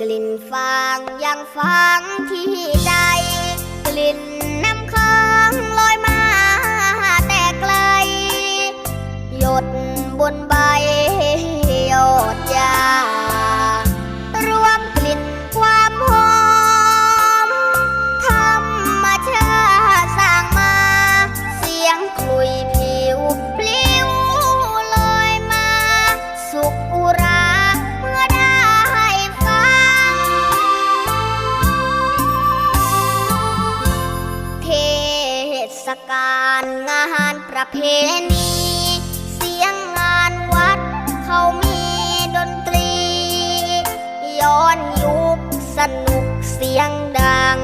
กลิ่นฟางยังฟังที่ใจ กลิ่นน้ำค้างลอยมาแต่ไกล หยดบนใบ ศกาลงานประเพณี เสียงงานวัด เขามีดนตรี ย้อนยุคสนุกเสียงดัง